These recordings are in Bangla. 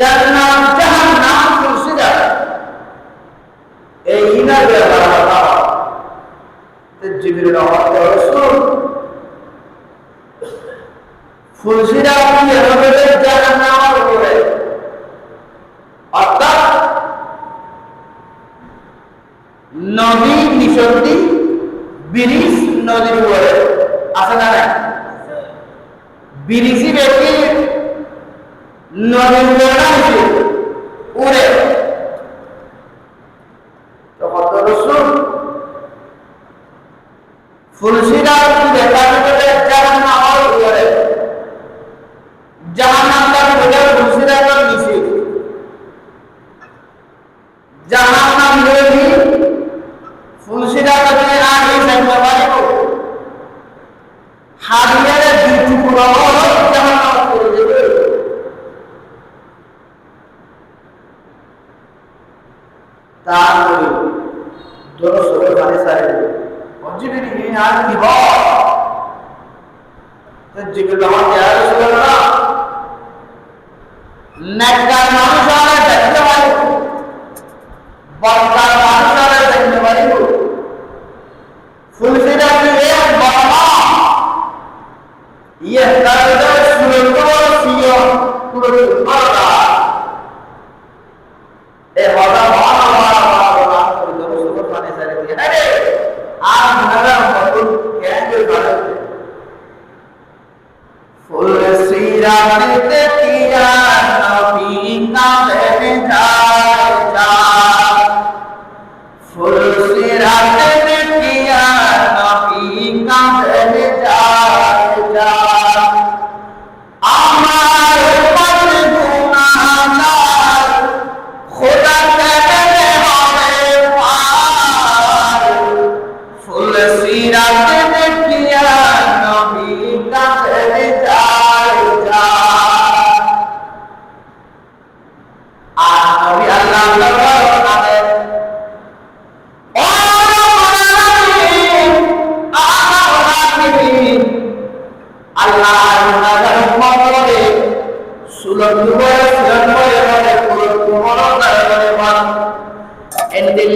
Jannah Jahannam consider a inner way of Allah. The Jibril of the Rasul. Consider the other Jahannam or অর্থাৎ নদী নিঃসন্দি ব্রিজ নদীর উপরে আছে না ব্রিজই বেশি নদীর মুন্সিরা যদি না নিয়ে থাকতে পারে হারিয়ারে দুটুকু যেমন তারপরে মানে দরস হতে পারে সারে অঞ্জলি ফুল সিরাত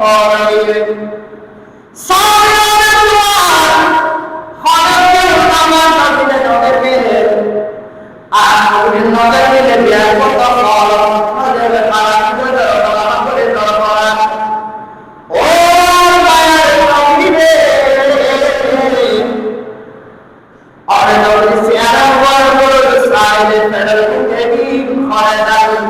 قائل صار الوان خلق الزمان قبل نظر أحد النظر لبيان وقال حضر خلق أنا لو سيارة وأنا لو سيارة أنا لو كنت أجيب خالد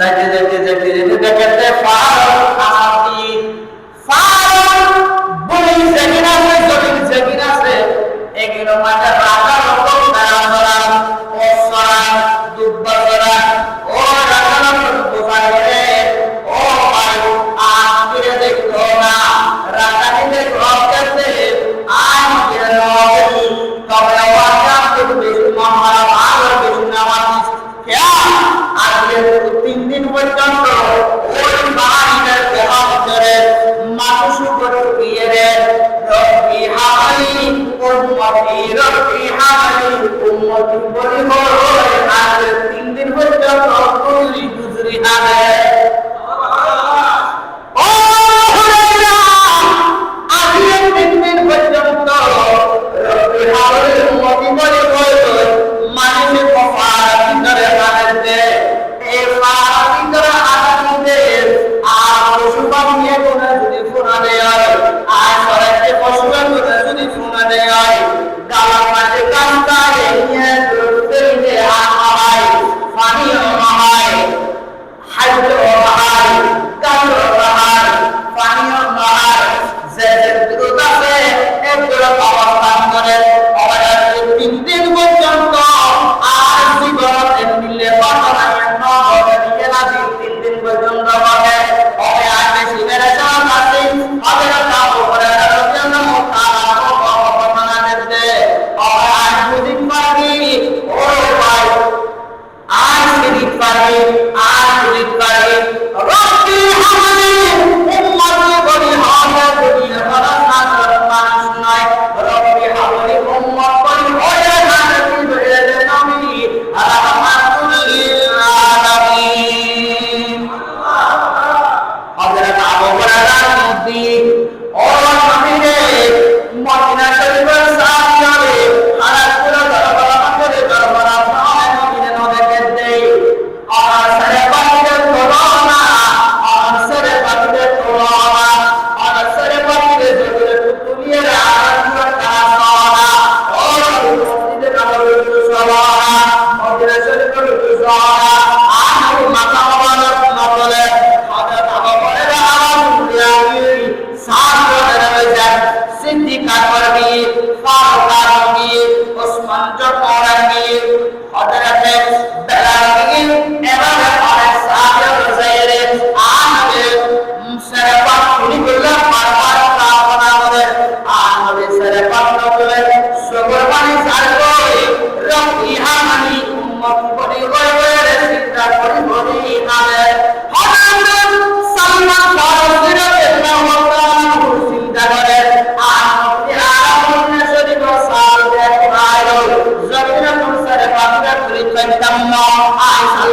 যাইতে যাইতে যাইতে যেতে দেখেন যে পাহাড়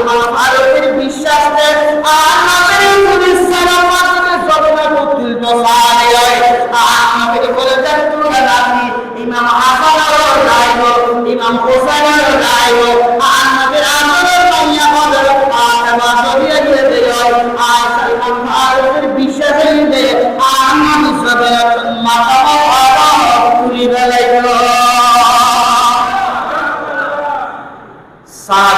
ভারতের বিশ্বাস আর নামের পুলিশ সারা মাত্রে সবনা করতে জমায় আর নামের করে দেখুন নাকি ইমাম হাসান রায় ইমাম হোসেন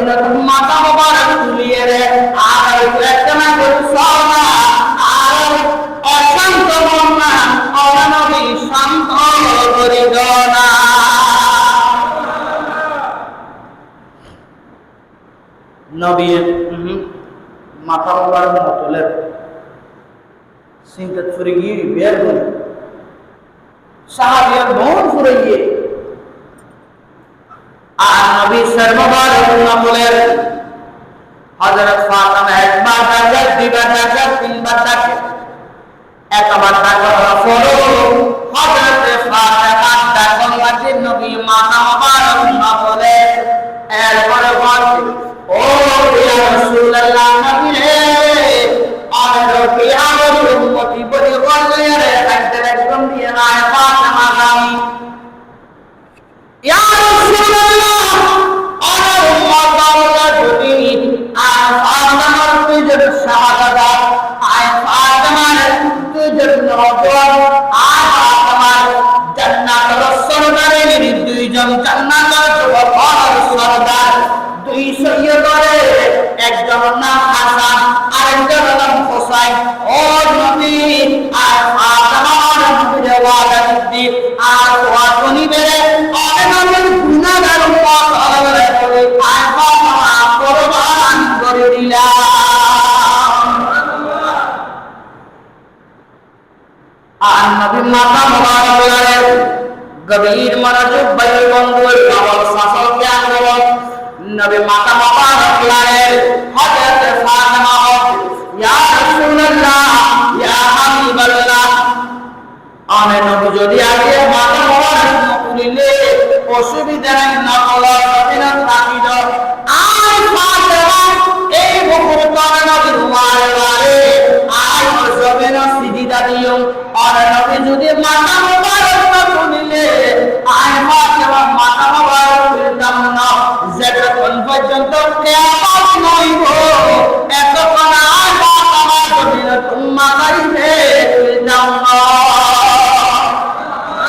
তুমি মাথা মোবারক তুলিয়ে রে আর একটা না করে সওনা আর অশান্ত মন না অনবী শান্ত করিল না নবীর গিয়ে বের করে সাহাবিয়া মন ফুরে গিয়ে আর নবী সর্ববার বলেন, হযরত ফাতেমা একবার ডাকে, দুইবার ডাকে, তিনবার ডাকে। একবার ডাকে ফলো হযরত ফাতেমা ডাকন মাঝে নবী মাথা মোবারক বলে, এরপরে বলে আর নবী মাতা মোবারক বলেন গভীর মনোযোগ বায়ু বন্ধু শাসন জ্ঞান বলন নবী মাথা মোবারক বলেন হযরত ফাতেমা ইয়া রাসূলুল্লাহ, ইয়া হাবিবাল্লাহ। আমি নবী, যদি আগে মাথা মোবারক নকুলিলে অসুবিধা নাই